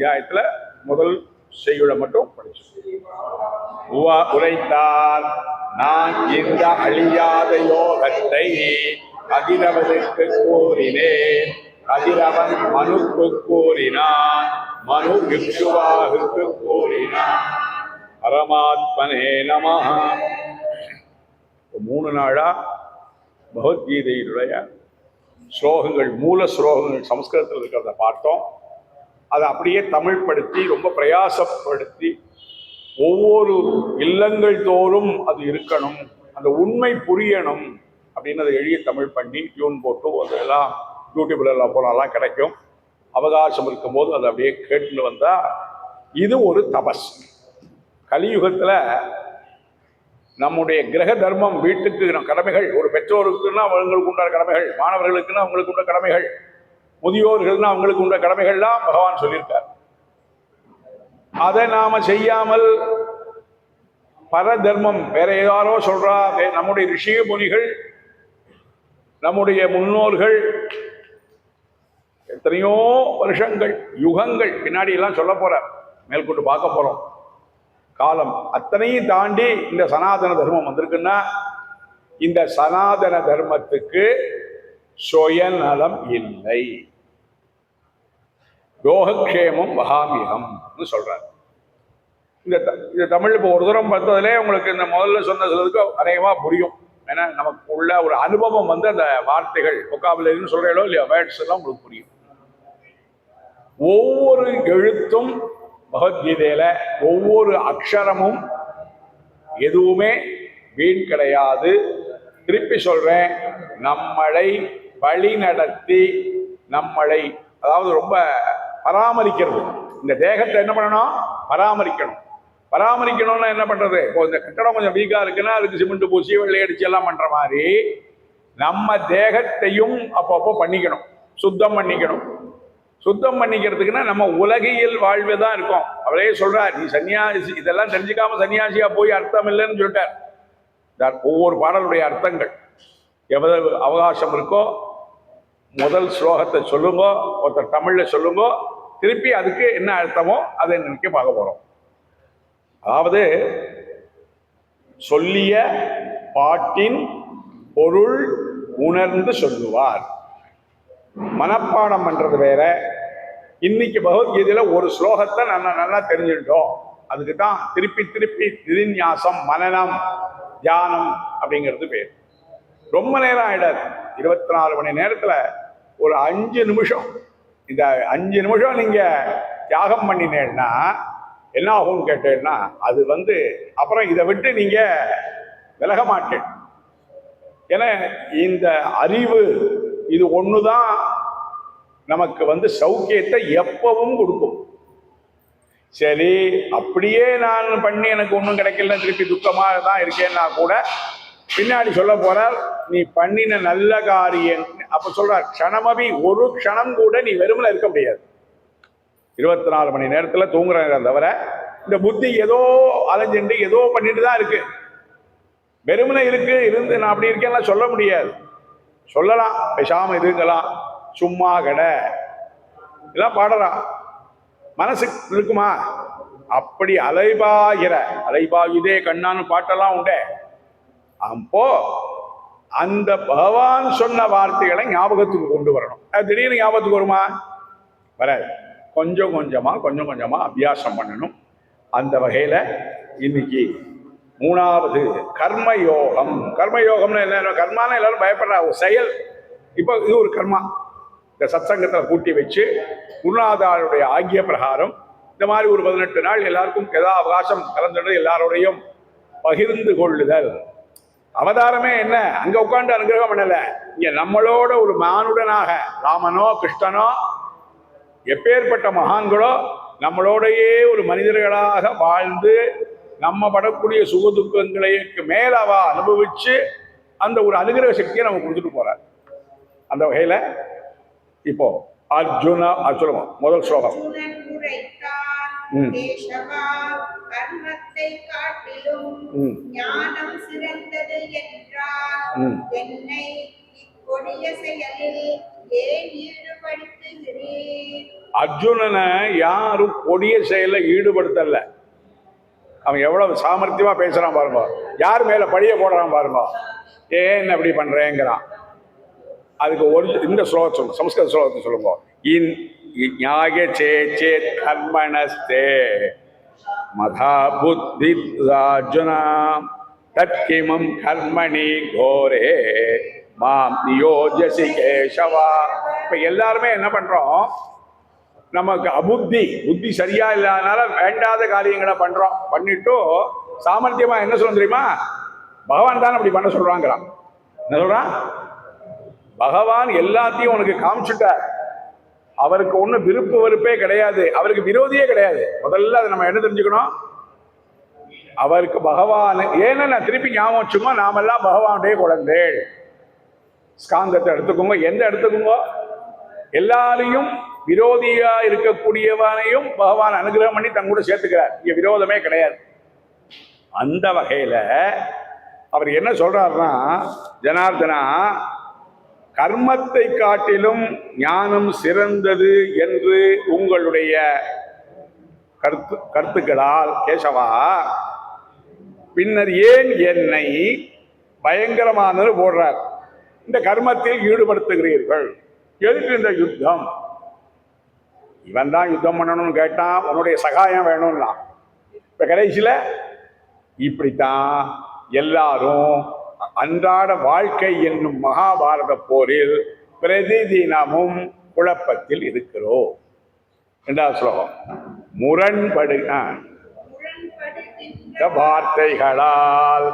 அத்தியாயத்துல முதல் செய்யுளை மட்டும் உவா உரைத்தார் நான் இந்த அழியாத யோகத்தை கதிரவனுக்கு கூறினேன். கதிரவன் மனுக்கு கூறினான் மனு விக்ஷுவாகுக்கு கூறினான். பரமாத்மனே நம மூணு நாளா பகவத்கீதையினுடைய ஸ்லோகங்கள் மூல ஸ்லோகங்கள் சமஸ்கிருதத்தில் இருக்கிறத பார்த்தோம். அதை அப்படியே தமிழ்படுத்தி ரொம்ப பிரயாசப்படுத்தி ஒவ்வொரு இல்லங்கள் தோறும் அது இருக்கணும் அந்த உண்மை புரியணும் அப்படின்னு அதை எளிய தமிழ் பண்ணி டியூன் போட்டு அதெல்லாம் யூடியூப்ல எல்லாம் போனாலாம் கிடைக்கும். அவகாசம் இருக்கும்போது அதை அப்படியே கேட்டுன்னு வந்தால் இது ஒரு தபஸ். கலியுகத்தில் நம்முடைய கிரக தர்மம் வீட்டுக்கு நம் கடமைகள் ஒரு பெற்றோருக்குன்னா அவங்களுக்கு உண்டான கடமைகள் மாணவர்களுக்குன்னா அவங்களுக்கு உண்டான கடமைகள். முதியோர்கள்னா அவங்களுக்கு உண்ட கடமைகள்லாம் பகவான் சொல்லியிருக்கார். அதை நாம செய்யாமல் பர தர்மம் வேற யாரோ சொல்றா நம்முடைய ரிஷிக முனிகள் நம்முடைய முன்னோர்கள் எத்தனையோ வருஷங்கள் யுகங்கள் பின்னாடி எல்லாம் சொல்ல போற மேற்கொண்டு பார்க்க போறோம். காலம் அத்தனையும் தாண்டி இந்த சனாதன தர்மம் வந்திருக்குன்னா இந்த சனாதன தர்மத்துக்கு சுயநலம் இல்லை. யோகக்ஷேமம் வகாமியகம்னு சொல்கிறார் இந்த த- இந்த தமிழ் இப்போ ஒரு தூரம் பார்த்ததுலே உங்களுக்கு இந்த முதல்ல சொன்ன சொல்றதுக்கு அநேகமாக புரியும். ஏன்னா நமக்கு உள்ள ஒரு அனுபவம் வந்து அந்த வார்த்தைகள் ஒக்காபுலரின்னு சொல்கிறீங்களோ இல்லையா வேர்ட்ஸ் எல்லாம் உங்களுக்கு புரியும். ஒவ்வொரு எழுத்தும் பகவத்கீதையில் ஒவ்வொரு அக்ஷரமும் எதுவுமே வீண் கிடையாது. திருப்பி சொல்கிறேன் நம்மளை வழி நடத்தி நம்மளை அதாவது ரொம்ப பராமரிக்கிறது. இந்த தேகத்தை என்ன பண்ணணும்? பராமரிக்கணும். பராமரிக்கணும்னா என்ன பண்றது? இப்போ இந்த கட்டடம் கொஞ்சம் வீக்கா இருக்குன்னா அதுக்கு சிமெண்ட் பூசி வெள்ளை அடிச்சு எல்லாம் பண்ற மாதிரி நம்ம தேகத்தையும் அப்பப்போ பண்ணிக்கணும். சுத்தம் பண்ணிக்கணும். சுத்தம் பண்ணிக்கிறதுக்குன்னா நம்ம உலகியல் வாழ்வு தான் இருக்கோம். அவரே சொல்றார் நீ சன்னியாசி இதெல்லாம் தெரிஞ்சுக்காம சன்னியாசியா போய் அர்த்தம் இல்லைன்னு சொல்லிட்டார். ஒவ்வொரு பாடலுடைய அர்த்தங்கள். எவ்வளவு அவகாசம் இருக்கோ முதல் ஸ்லோகத்தை சொல்லுங்க ஒருத்தர் தமிழில் சொல்லுங்க திருப்பி அதுக்கு என்ன அர்த்தமோ அதை நினைக்க பார்க்க போகிறோம் அதாவது சொல்லிய பாட்டின் பொருள் உணர்ந்து சொல்லுவார். மனப்பாடம் பண்ணுறது வேற. இன்னைக்கு பகவத்கீதையில ஒரு ஸ்லோகத்தை நம்ம நல்லா தெரிஞ்சுட்டோம் அதுக்கு தான் திருப்பி திருப்பி திருநியாசம் மனநம் தியானம் அப்படிங்கிறது பேர். ரொம்ப நேரம் ஆயிடாது. இருபத்தி நாலு மணி நேரத்தில் ஒரு அஞ்சு நிமிஷம். இந்த அஞ்சு நிமிஷம் நீங்கள் தியாகம் பண்ணினேன்னா என்ன ஆகும்னு கேட்டேன்னா அது வந்து அப்புறம் இதை விட்டு நீங்கள் விலக மாட்டேன். ஏன்னா இந்த அறிவு இது ஒன்று தான் நமக்கு வந்து சௌக்கியத்தை எப்பவும் கொடுக்கும். சரி அப்படியே நான் பண்ணி எனக்கு ஒன்றும் கிடைக்கல திருப்பி துக்கமாக தான் இருக்கேன்னா கூட பின்னாடி சொல்ல போறார் நீ பண்ணின நல்ல காரியம். அப்ப சொல்றார் க்ஷணமபி ஒரு க்ஷணம் கூட நீ வெறுமல இருக்க முடியாது. இருபத்தி நாலு மணி நேரத்துல தூங்குறாங்க தவிர இந்த புத்தி ஏதோ அலைஞ்சுண்டு ஏதோ பண்ணிட்டு தான் இருக்கு. வெறுமனை இருக்கு இருந்து நான் அப்படி இருக்கேன்லாம் சொல்ல முடியாது. சொல்லலாம் பேசாம இருங்கலாம். சும்மா கடை. இதெல்லாம் பாடலாம். மனசு இருக்குமா? அப்படி அலைபாகிற அலைபாயுதே கண்ணான்னு பாட்டெல்லாம் உண்டே. அப்போ அந்த பகவான் சொன்ன வார்த்தைகளை ஞாபகத்துக்கு கொண்டு வரணும். அது திடீர்னு ஞாபகத்துக்கு வருமா? வராது. கொஞ்சம் கொஞ்சமா கொஞ்சம் கொஞ்சமா அபியாசம் பண்ணணும். அந்த வகையில இன்னைக்கு மூணாவது கர்மயோகம். கர்மயோகம்னு என்ன? கர்மான எல்லாரும் பயப்படுறா. ஒரு செயல். இப்போ இது ஒரு கர்மா. இந்த சத்சங்கத்தில் கூட்டி வச்சு குருநாதாருடைய ஆகிய பிரகாரம் இந்த மாதிரி ஒரு பதினெட்டு நாள் எல்லாருக்கும் எதா அவகாசம் கலந்துட்டு எல்லாரோடையும் பகிர்ந்து கொள்ளுதல். அவதாரமே என்ன? அங்க உட்கார்ந்து அனுகிரகம் பண்ணல. இங்க நம்மளோட ஒரு மானுடனாக ராமனோ கிருஷ்ணனோ எப்பேற்பட்ட மகான்களோ நம்மளோடையே ஒரு மனிதர்களாக வாழ்ந்து நம்ம படக்கூடிய சுக துக்கங்களுக்கு மேல அவ அனுபவிச்சு அந்த ஒரு அனுகிரக சக்தியை நம்ம கொடுத்துட்டு போறார். அந்த வகையில இப்போ அர்ஜுனா அர்ஜுனமா முதல் ஸ்லோகம். ம். கர்மத்தை காட்டிலும். ஞானம் சிறந்தது என்றால். என்னை இக்கொடிய செயலில் ஏன் ஈடுபடுத்துகிறீர்? அர்ஜுனனை யாரும் கொடிய செயல்ல ஈடுபடுத்தல. அவன் எவ்வளவு சாமர்த்தியமா பேசுறான் பாருங்க. யார் மேல பழிய போடுறான் பாருங்க. ஏன் அப்படி பண்றேங்கிறான். அதுக்கு ஒரு இந்த ஸ்லோகம் சொல்லுங்க. சமஸ்கிருத ஸ்லோகத்தை சொல்லுங்க. இன் ஞாய சே சேத் கர்மணஸ்தே மதா புத்தி அர்ஜுனா தத்கிமம் கர்மணி கோரே மாம் நியோஜசி கேசவா. இப்போ எல்லாருமே என்ன பண்றோம்? நமக்கு அபுத்தி புத்தி சரியா இல்லாதனால வேண்டாத காரியங்களை பண்றோம். பண்ணிட்டு சாமர்த்தியமா என்ன சொல்ல தெரியுமா? பகவான் தான் அப்படி பண்ண சொல்கிறாங்கிறான் என்ன சொல்கிறான் பகவான் எல்லாத்தையும் உனக்கு காமிச்சுட்டார். அவருக்கு ஒன்றும் விருப்பு வெறுப்பே கிடையாது. அவருக்கு விரோதியே கிடையாது. முதல்ல அதை நம்ம என்ன தெரிஞ்சுக்கணும்? அவருக்கு பகவான் ஏன்னா நான் திருப்பி ஞாபகம் வச்சுமா நாமெல்லாம் பகவானுடைய குழந்தைகள். ஸ்காந்தத்தை எடுத்துக்கோங்க. எந்த எடுத்துக்கோங்க? எல்லாரையும் விரோதியா இருக்கக்கூடியவனையும் பகவான் அனுகிரகம் பண்ணி தன் கூட சேர்த்துக்கிறார். இங்க விரோதமே கிடையாது. அந்த வகையில அவர் என்ன சொல்றாருன்னா ஜனார்தனா கர்மத்தை காட்டிலும் ஞானம் சிறந்தது என்று உங்களுடைய கருத்து கருத்துக்களால் கேசவா பின்னர் ஏன் என்னை பயங்கரமானது போடுறார்? இந்த கர்மத்தில் ஈடுபடுத்துகிறீர்கள். எதுக்கு இந்த யுத்தம்? இவன் தான் யுத்தம் பண்ணணும்னு கேட்டான். உன்னுடைய சகாயம் வேணும்னா. இப்ப கடைசியில இப்படித்தான் எல்லாரும் அன்றாட வாழ்க்கை என்னும் மகாபாரத போரில் பிரதிதினமும் குழப்பத்தில் இருக்கிறோம். இரண்டாவது ஸ்லோகம். முரண்படு இந்த வார்த்தைகளால்.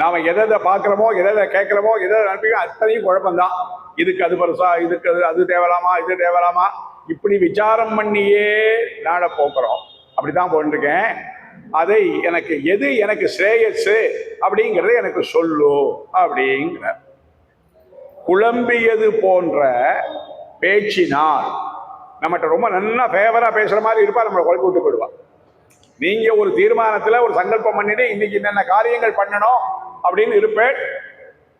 நாம எதை எதை பார்க்குறோமோ எதை எதை கேட்குறோமோ எதை எதை அத்தனையும் குழப்பம்தான். இதுக்கு அது பெருசா இதுக்கு அது அது தேவலாமா இது தேவலாமா? இப்படி விசாரம் பண்ணியே நாட போக்குறோம். அப்படிதான் போட்டிருக்கேன் அதை எனக்கு எது எனக்கு ஸ்ரேயஸு அப்படிங்கிறத எனக்கு சொல்லு அப்படிங்கிற குழம்பியது போன்ற பேச்சினால் நம்மகிட்ட ரொம்ப நல்லா ஃபேவரா பேசுற மாதிரி இருப்பா நம்மளை குழப்பி விட்டு போயிடுவான் நீங்க ஒரு தீர்மானத்துல ஒரு சங்கல்பம் பண்ணிட்டு இன்னைக்கு என்னென்ன காரியங்கள் பண்ணணும் அப்படின்னு இருப்பேன்.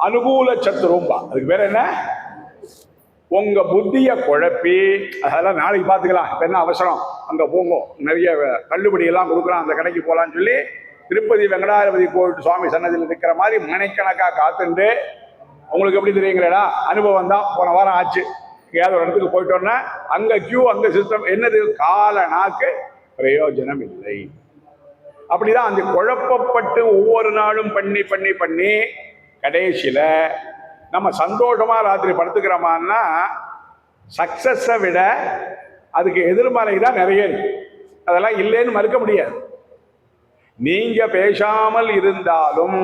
அனுகூல சத்துரும்பா அதுக்கு பேர் என்ன? உங்க புத்தியை குழப்பி அதெல்லாம் நாளைக்கு பார்த்துக்கலாம். இப்போ என்ன அவசரம்? அங்கே போங்க. நிறைய தள்ளுபடி எல்லாம் கொடுக்குறான் அந்த கடைக்கு போகலான்னு சொல்லி திருப்பதி வெங்கடாதிபதி கோவில் சுவாமி சன்னதியில் இருக்கிற மாதிரி மணிக்கணக்காக காத்துண்டு உங்களுக்கு எப்படி தெரியுங்களேடா அனுபவம் தான். போன வாரம் ஆச்சு. எங்கேயாவது ஒரு இடத்துக்கு போயிட்டோன்னா அங்கே கியூ அங்கே சிஸ்டம் என்னது? கால நாக்கு பிரயோஜனம் இல்லை. அப்படிதான் அந்த குழப்பப்பட்டு ஒவ்வொரு நாளும் பண்ணி பண்ணி பண்ணி கடைசியில் நம்ம சந்தோஷமாக ராத்திரி படுத்துக்கிறோமான்னா சக்ஸஸை விட அதுக்கு எதிர்மறை தான் நிறைய இருக்கு. அதெல்லாம் இல்லைன்னு மறுக்க முடியாது. நீங்க பேசாமல் இருந்தாலும்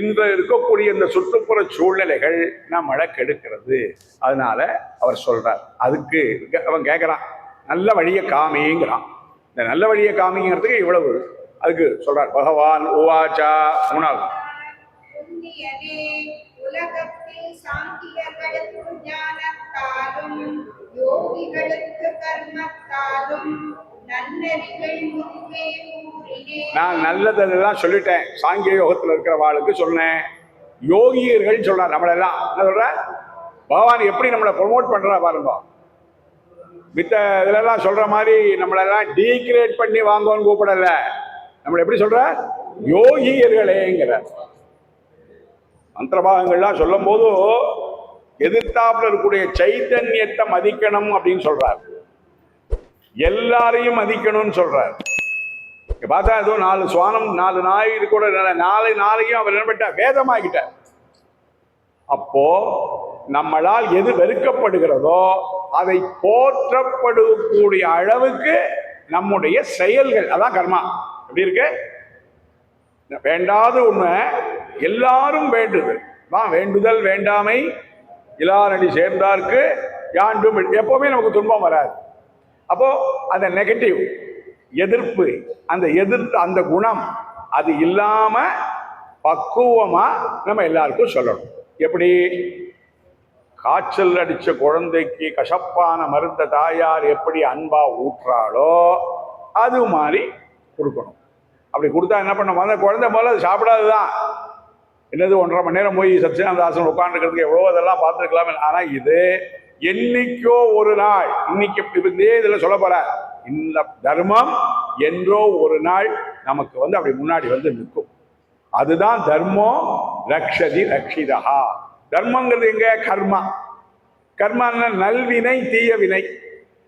இன்று இருக்கக்கூடிய இந்த சுற்றுப்புற சூழ்நிலைகள் நம்மளை கெடுக்கிறது அதனால அவர் சொல்றார் அதுக்கு அவன் கேட்குறான் நல்ல வழியை காமிங்கிறான். இந்த நல்ல வழியை காமிங்கிறதுக்கு இவ்வளவு அதுக்கு சொல்றார் பகவான் ஓவாச்சா மூணாவது. உலகத்தில் சாங்கியர்களுக்கு ஞானத்தாலும் யோகிகளுக்கு கர்மத்தாலும் நான் நல்லதெல்லாம் சொல்லிட்டேன். சாங்கிய யோகத்தில் இருக்கிற வாழ்க்கு சொன்னேன். யோகியர்கள் சொல்றார் நம்மளெல்லாம். என்ன சொல்ற? பகவான் எப்படி நம்மளை ப்ரொமோட் பண்றா பாருங்க. மித்த இதுலெல்லாம் சொல்ற மாதிரி நம்மளெல்லாம் டீக்ரேட் பண்ணி வாங்கன்னு கூப்பிடல. நம்மளை எப்படி சொல்ற? யோகியர்களேங்கிற. மந்திரபாகங்கள்லாம் சொல்லும் போது எதிர்த்தாப்புல இருக்கக்கூடிய சைத்தன்யத்தை மதிக்கணும் அப்படின்னு சொல்றார். எல்லாரையும் மதிக்கணும்னு சொல்றார். பார்த்தா ஏதோ நாலு சுவானம் நாலு நாய் கூட நாலு நாளையும் அவர் என்ன பண்ணிட்டார்? வேதமாகிட்டார் அப்போ நம்மளால் எது வெறுக்கப்படுகிறதோ அதை போற்றப்படக்கூடிய அளவுக்கு நம்முடைய செயல்கள் அதான் கர்மா. எப்படி இருக்கு? வேண்டாத உண்மை. எல்லாரும் வேண்டுது தான் வேண்டுதல் வேண்டாமை. இலாரடி சேர்ந்தார்க்கு யாண்டும் எப்பவுமே நமக்கு துன்பம் வராது. அப்போ அந்த நெகட்டிவ் எதிர்ப்பு அந்த எதிர் அந்த குணம் அது இல்லாம பக்குவமா நம்ம எல்லாருக்கும் சொல்லணும். எப்படி? காய்ச்சல் அடித்த குழந்தைக்கு கசப்பான மருந்த தாயார் எப்படி அன்பா ஊற்றாளோ அது மாதிரி கொடுக்கணும். அப்படி கொடுத்தா என்ன பண்ண அந்த குழந்தை முதல்ல அது சாப்பிடாதுதான். என்னது ஒன்றரை மணி நேரம் போய் சத்யநாதாசன் உட்காந்துருக்கிறதுக்கு எவ்வளோ இதெல்லாம் பார்த்துருக்கலாமே. ஆனால் இது என்னைக்கோ ஒரு நாள் இன்னைக்கு இருந்தே இதே இதில் சொல்ல போகிற இந்த தர்மம் என்றோ ஒரு நாள் நமக்கு வந்து அப்படி முன்னாடி வந்து நிற்கும். அதுதான் தர்மம் ரக்ஷதி ரக்ஷிதா தர்மங்கிறது எங்க? கர்மா. கர்மான்னா நல்வினை தீய வினை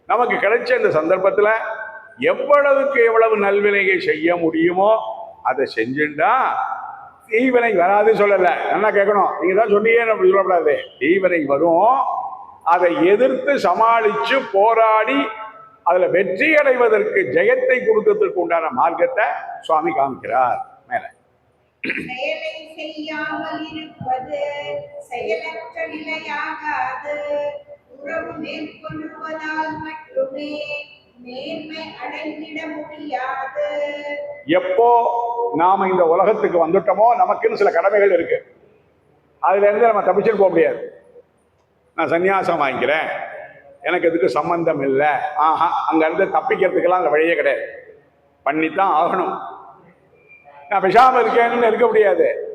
நமக்கு கிடைச்ச இந்த சந்தர்ப்பத்தில் எவ்வளவுக்கு எவ்வளவு நல்வினையை செய்ய முடியுமோ அதை செஞ்சுட்டா தீவினை வராது சொல்லல. நல்லா கேட்கணும் நீங்க தான் சொன்னீங்க நம்ம சொல்லக்கூடாது. தீவினை வரும். அதை எதிர்த்து சமாளிச்சு போராடி அதுல வெற்றி அடைவதற்கு ஜெயத்தை கொடுக்கறதுக்கு உண்டான மார்க்கத்தை சுவாமி காமிக்கிறார் மேல. செயலற்ற நிலையாகாது. உறவு மேற்கொள்வதால் மட்டுமே எப்போ நாம இந்த உலகத்துக்கு வந்துட்டோமோ நமக்குன்னு சில கடமைகள் இருக்கு. அதுல இருந்து நம்ம தப்பிச்சுட்டு போக முடியாது. நான் சன்னியாசம் வாங்கிக்கிறேன். எனக்கு இதுக்கு சம்பந்தம் இல்லை. ஆஹா அங்க இருந்து தப்பிக்கிறதுக்கெல்லாம் அந்த வழியே கிடையாது. பண்ணித்தான் ஆகணும். நான் பேசாம இருக்கேன்னு இருக்க முடியாது.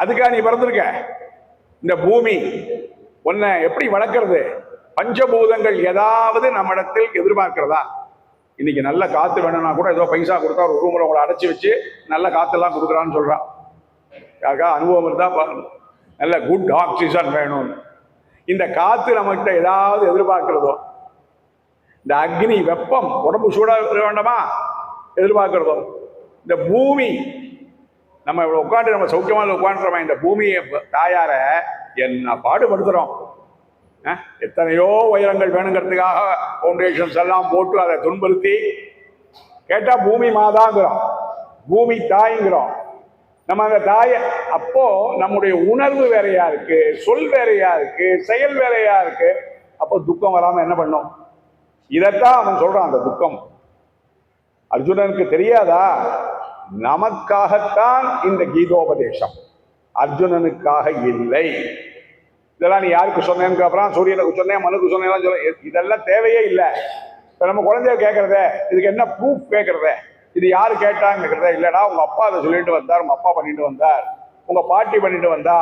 அதுக்காக நீ பிறந்திருக்க. இந்த பூமி உன்னை எப்படி வளர்க்கறது? பஞ்சபூதங்கள் ஏதாவது நம்மிடத்தில் எதிர்பார்க்கிறதா? இன்னைக்கு நல்ல காத்து வேணும்னா கூட ஏதோ பைசா கொடுத்தா ஒரு ரூமில் உங்களை அடைச்சி வச்சு நல்ல காத்தெல்லாம் கொடுக்குறான்னு சொல்கிறான் யாருக்கா அனுபவம் இருந்தால் பாருங்க நல்ல குட் ஆக்சிஜன் வேணும் இந்த காத்து நம்மகிட்ட ஏதாவது எதிர்பார்க்கிறதோ இந்த அக்னி வெப்பம் உடம்பு சூடாக இருக்க வேண்டாமா? எதிர்பார்க்கிறதோ இந்த பூமி நம்ம இவ்வளோ உட்காந்து நம்ம சௌக்கியமாக உட்காந்துறோமா இந்த பூமியை தாயார என்ன பாடுபடுத்துகிறோம் எத்தனையோ உயரங்கள் வேணுங்கிறதுக்காக ஃபவுண்டேஷன்ஸ் எல்லாம் போட்டு அதை துன்புறுத்தி கேட்டால் பூமி மாதாங்கிறோம் பூமி தாய்ங்கிறோம். நம்ம அந்த தாய அப்போ நம்முடைய உணர்வு வேறையா இருக்கு சொல் வேறையா இருக்கு செயல் வேறையா இருக்கு. அப்போ துக்கம் வராமல் என்ன பண்ணும்? இதைத்தான் அவன் சொல்றான் அந்த துக்கம். அர்ஜுனனுக்கு தெரியாதா? நமக்காகத்தான் இந்த கீதோபதேசம். அர்ஜுனனுக்காக இல்லை. இதெல்லாம் நீ யாருக்கு சொன்னேன்னு அப்புறம் சூரியனுக்கு சொன்னேன் மனுக்கு சொன்னேன் சொல்ல இதெல்லாம் தேவையே இல்லை. இப்போ நம்ம குழந்தைய கேட்கறதே இதுக்கு என்ன ப்ரூஃப் கேட்கறதே இது யார் கேட்டாங்கிறத இல்லைடா உங்கள் அப்பா அதை சொல்லிட்டு வந்தார் உங்கள் அப்பா பண்ணிட்டு வந்தார் உங்கள் பாட்டி பண்ணிட்டு வந்தா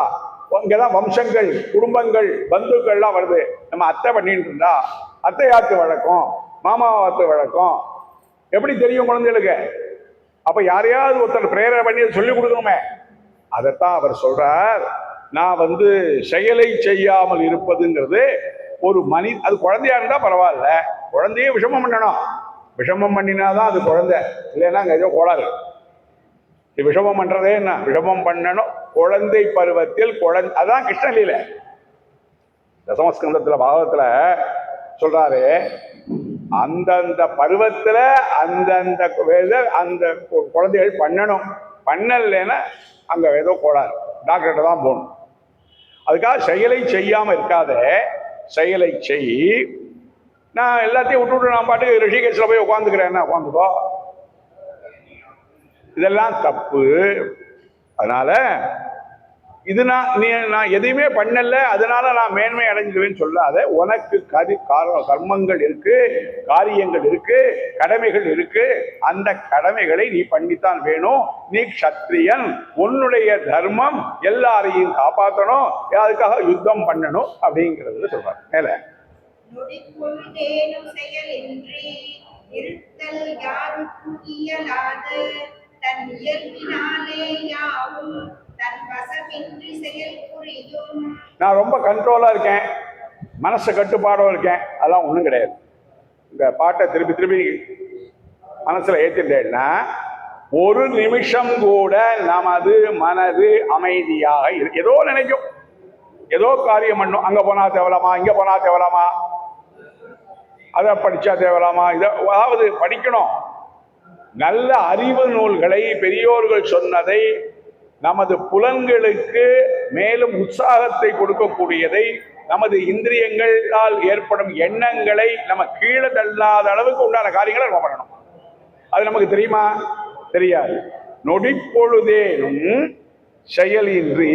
இங்கதான் வம்சங்கள் குடும்பங்கள் பந்துக்கள்லாம் வருது. நம்ம அத்தை பண்ணிட்டு இருந்தா அத்தையாத்து வழக்கம் மாமாவாத்து வழக்கம். எப்படி தெரியும் குழந்தைகளுக்கு? அப்போ யாரையாவது ஒருத்தர் பிரேரணை பண்ணி சொல்லி கொடுக்கணுமே. அதைத்தான் அவர் சொல்றார். நான் வந்து செயலை செய்யாமல் இருப்பதுங்கிறது ஒரு மனி அது குழந்தையா இருந்தால் பரவாயில்ல. குழந்தையே விஷமம் பண்ணணும். விஷமம் பண்ணினாதான் அது குழந்தை. இல்லைன்னா அங்கே ஏதோ கோளாறு. இது விஷமம் பண்ணுறதே என்ன? விஷமம் பண்ணணும். குழந்தை பருவத்தில் குழந்தை அதான் கிருஷ்ணலீல தசமஸ்கந்தத்தில் பாகவத்துல சொல்கிறாரு அந்தந்த பருவத்தில் அந்தந்த அந்த கு- குழந்தைகள் பண்ணணும். பண்ணலைன்னா அங்கே ஏதோ கோளாறு. டாக்டர்கிட்ட தான் போகணும். அதுக்காக செயலை செய்யாம இருக்காத செயலை செய். நான் எல்லாத்தையும் விட்டுவிட்டு நான் பாட்டுக்கு ரிஷிகேஷில் போய் உட்காந்துக்கிறேன் உட்காந்துக்கோ இதெல்லாம் தப்பு. அதனால இது நான் நீ நான் எதையுமே பண்ணல அதனால நான் மேன்மை அடைஞ்சிடுவேன்னு சொல்லாத. உனக்கு கரி காரணம் கர்மங்கள் இருக்கு காரியங்கள் இருக்கு கடமைகள் இருக்கு. அந்த கடமைகளை நீ பண்ணித்தான் வேணும். நீ க்ஷத்ரியன். உன்னுடைய தர்மம் எல்லாரையும் காப்பாற்றணும் அதுக்காக யுத்தம் பண்ணணும் அப்படிங்கிறது சொல்றாரு. மேல. இருத்தல் யாருக்கும் இயலாது. தன் இயல்பினாலே யாவும் நான் ரொம்ப கண்ட்ரோலாக இருக்கேன். மனசு கட்டுப்பாடோ இருக்கேன். அதெல்லாம் ஒன்றும் கிடையாது. இந்த பாட்டை திருப்பி திருப்பி மனசில் ஏற்றிட்டேன்னா ஒரு நிமிஷம் கூட நமது மனது அமைதியாக ஏதோ நினைக்கும். ஏதோ காரியம் பண்ணும். அங்கே போனால் தேவலாமா? இங்கே போனால் தேவலாமா? அதை படித்தா தேவலாமா? இதை அதாவது படிக்கணும். நல்ல அறிவு நூல்களை பெரியோர்கள் சொன்னதை நமது புலன்களுக்கு மேலும் உற்சாகத்தை கொடுக்கக்கூடியதை நமது இந்திரியங்களால் ஏற்படும் எண்ணங்களை நம்ம கீழே தள்ளாத அளவுக்கு உண்டான காரியங்களை நம்ம பண்ணணும். அது நமக்கு தெரியுமா? தெரியாது. நொடிப்பொழுதேனும் செயலின்றி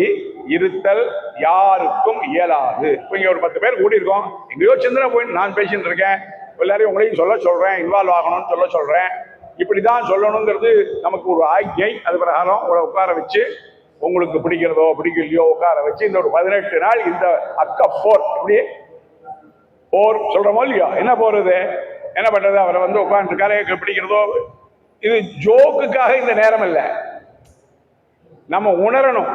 இருத்தல் யாருக்கும் இயலாது. இப்போ ஒரு பத்து பேர் கூட்டியிருக்கோம் எங்கேயோ சிந்தனை போயிட்டு நான் பேசிட்டு இருக்கேன். எல்லாரையும் உங்களையும் சொல்ல சொல்கிறேன் இன்வால்வ் ஆகணும்னு சொல்ல சொல்கிறேன் இப்படிதான் சொல்லணுங்கிறது நமக்கு ஒரு ஆజ్ఞை அது பிரகாரம் உங்களை உட்கார வச்சு உங்களுக்கு பிடிக்கிறதோ பிடிக்கலையோ உட்கார வச்சு இந்த ஒரு பதினெட்டு நாள் இந்த அக்க போர். இப்படி போர் சொல்றோமோ இல்லையோ? என்ன போறது என்ன பண்றது? அவரை வந்து உட்காந்துருக்காரு பிடிக்கிறதோ? இது ஜோக்குக்காக இந்த நேரம் இல்லை. நம்ம உணரணும்.